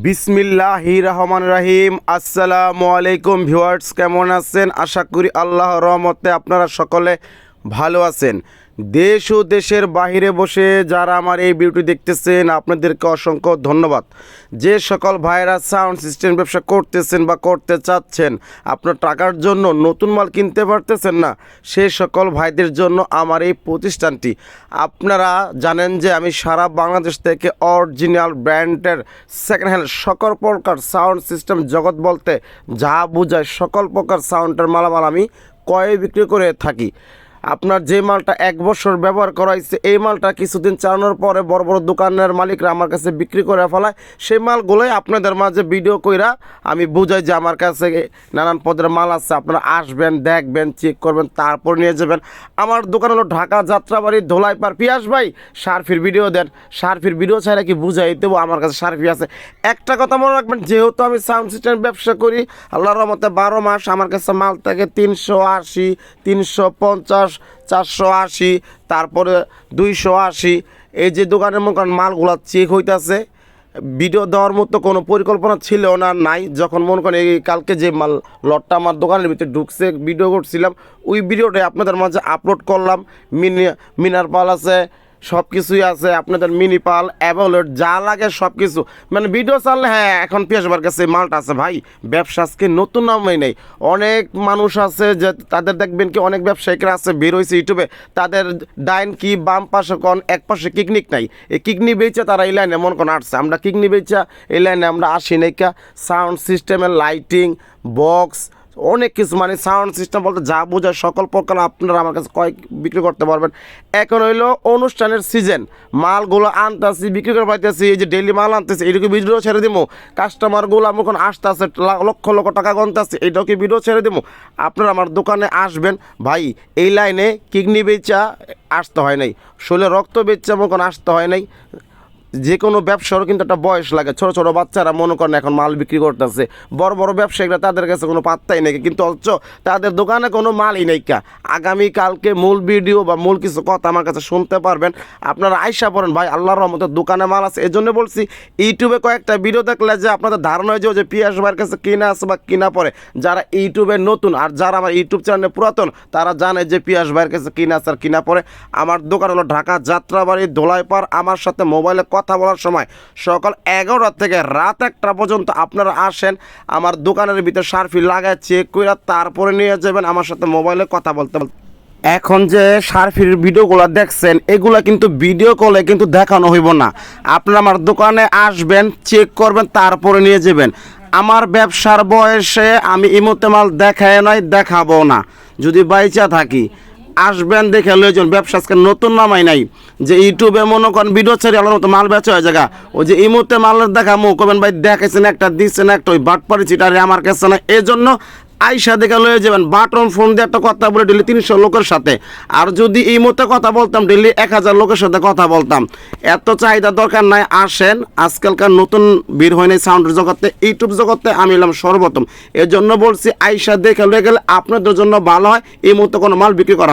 বিসমিল্লাহি রহমান রাহিম। আসসালামু আলাইকুম ভিউয়ার্স কেমন আছেন? আশা করি আল্লাহ রহমতে আপনারা সকলে ভালো আছেন। দেশ ও দেশের বাইরে বসে যারা আমার এই ভিডিওটি দেখতেছেন, আপনাদেরকে অসংখ্য ধন্যবাদ। যে সকল ভাইরা সাউন্ড সিস্টেম ব্যবসা করতেছেন বা করতে চাচ্ছেন, আপনার টাকার জন্য নতুন মাল কিনতে পারতেছেন না সেই সকল ভাইদের জন্য আমার এই প্রতিষ্ঠানটি। আপনারা জানেন যে আমি সারা বাংলাদেশ থেকে অরিজিনাল ব্র্যান্ডের সেকেন্ড হ্যান্ড সকল প্রকার সাউন্ড সিস্টেম জগৎ বলতে যা বোঝায় সকল প্রকার সাউন্ডের মালামাল আমি কয়ে বিক্রি করে থাকি। আপনার যে মালটা এক বছর ব্যবহার করা হয়েছে এই মালটা কিছুদিন চালানোর পরে বড় বড় দোকানের মালিকরা আমার কাছে বিক্রি করে ফেলায়। সেই মালগুলোই আপনাদের মাঝে ভিডিও কইরা আমি বুঝাই যে আমার কাছে নানান পদের মাল আছে, আপনারা আসবেন, দেখবেন চেক করবেন, তারপর নিয়ে যাবেন। আমার দোকান হলো ঢাকা যাত্রাবাড়ি ধোলাই পার পিয়াস ভাই, সার্ফির ভিডিও দেন। সার্ফির ভিডিও ছাড়া কি বুঝাই দেবো? আমার কাছে সার্ফি আছে। একটা কথা মনে রাখবেন, যেহেতু আমি সাউন্ড সিস্টেম ব্যবসা করি, আল্লাহর রহমতে বারো মাস আমার কাছে মাল থাকে তিনশো আশি, তিনশো পঞ্চাশ চারশো আশি, তারপরে দুইশো আশি। এই যে দোকানের মতন মালগুলো চেক হইতেছে। ভিডিও দেওয়ার মতো কোনো পরিকল্পনা ছিল না, নাই। যখন মনে করেন এই কালকে যে মাল, লটটা আমার দোকানের ভিতরে ঢুকছে ভিডিও করছিলাম, ওই ভিডিওটাই আপনাদের মাঝে আপলোড করলাম। মিনি মিনার পাল আছে সব কিছুই আছে, আপনাদের মিনি পাল অ্যাভোলেট যা লাগে সব কিছু মানে ভিডিও চাললে হ্যাঁ এখন পিয়াসবার কাছে মালটা আছে ভাই। ব্যবসা আজকে নতুন নামই নেই। অনেক মানুষ আছে যে, তাদের দেখবেন কি অনেক ব্যবসায়িকরা আছে, বের হয়েছে ইউটিউবে। তাদের ডাইন কি, বাম পাশে কোন, এক পাশে কিকনিক নাই। এই কিকনি বেচে তারা এই লাইনে মন কোন আসছে। আমরা কিকনি বেচা এই লাইনে আমরা আসি নাইকা সাউন্ড সিস্টেমের লাইটিং বক্স অনেক কিছু মানে সাউন্ড সিস্টেম বলতে যা বোঝায় সকল প্রকার আপনারা আমার কাছে কয়েক বিক্রি করতে পারবেন। এখন হইল অনুষ্ঠানের সিজন মালগুলো আনতেছি, বিক্রি করে পাইতেছি, এই যে ডেলি মাল আনতেছি এইটুকু ভিডিও ছেড়ে দিবো কাস্টমারগুলো আমার এখন আসতেছে লক্ষ লক্ষ টাকা গনতেছে এইটাকে ভিডিও ছেড়ে দিবো আপনারা আমার দোকানে আসবেন। ভাই, এই লাইনে কিডনি বেচা আসতে হয় নাই, শরীরে রক্ত বেচা আমার আসতে হয় নাই। যে কোনো ব্যবসারও কিন্তু একটা বয়স লাগে। ছোট ছোট বাচ্চারা মনে করেন এখন মাল বিক্রি করতেছে। বড় বড় ব্যবসায়ীরা তাদের কাছে কোনো পাত্তাই নেই। কিন্তু অথচ তাদের দোকানে কোনো মালই নেই কা। আগামী কালকে মূল ভিডিও বা মূল কিছু কথা আমার কাছে শুনতে পারবেন। আপনারা আইসা পড়েন, ভাই, আল্লাহর রহমতের দোকানে মাল আছে। এই জন্য বলছি, ইউটিউবে কয়েকটা ভিডিও দেখলে যে আপনাদের ধারণা হয়ে যে পিয়াস ভাইয়ের কাছে কিনা আছে বা কিনা পড়ে যারা ইউটিউবে নতুন আর যারা আমার ইউটিউব চ্যানেলে পুরাতন, তারা জানে যে পিয়াস ভাইয়ের কাছে কিনা আছে আর কিনা পড়ে আমার দোকান হলো ঢাকা যাত্রাবাড়ি দোলাইপাড়। আমার সাথে মোবাইলে কথা বলার সময় সকাল এগারোটা থেকে রাত একটা পর্যন্ত আপনারা আসেন, আমার দোকানের ভিতরে সার্ফি লাগায় চেক করে তারপরে নিয়ে যাবেন আমার সাথে মোবাইলে কথা বলতে বলতে। এখন যে সার্ফির ভিডিওগুলো দেখছেন, এগুলা কিন্তু ভিডিও কলে কিন্তু দেখানো হইব না। আপনারা আমার দোকানে আসবেন চেক করবেন, তারপরে নিয়ে যাবেন। আমার ব্যবসার বয়সে আমি ইমতে মাল দেখায় নয় দেখাবো না। যদি বাইচা থাকি আসবেন দেখে লইজন, ব্যবসা আজকে নতুন নামাই নাই। যে ইউটিউবে মনে করেন ভিডিও ছেড়ে আলার মতো মাল বেচা হয়ে জায়গা। ওই যে ইমুতে মালের দেখা মো কবেন, ভাই দেখাইছেন একটা দিচ্ছেন একটা, ওই বাট পারি চিটারে আমার কাছে না এই জন্য আইসা দেখে লয়ে যাবেন বাটন ফোন দিয়ে একটা কথা বলে ডেলি তিনশো লোকের সাথে। আর যদি এই মতো কথা বলতাম ডেলি এক হাজার লোকের সাথে কথা বলতাম। এত চাহিদা দরকার নাই, আসেন, আজকালকার নতুন বের হয় নাই সাউন্ড জগতে, ইউটিউব জগতে আমি এলাম সর্বপ্রথম। এর জন্য বলছি, আইসা দেখে লয়ে গেলে আপনাদের জন্য ভালো হয়, এই মতো কোনো মাল বিক্রি করা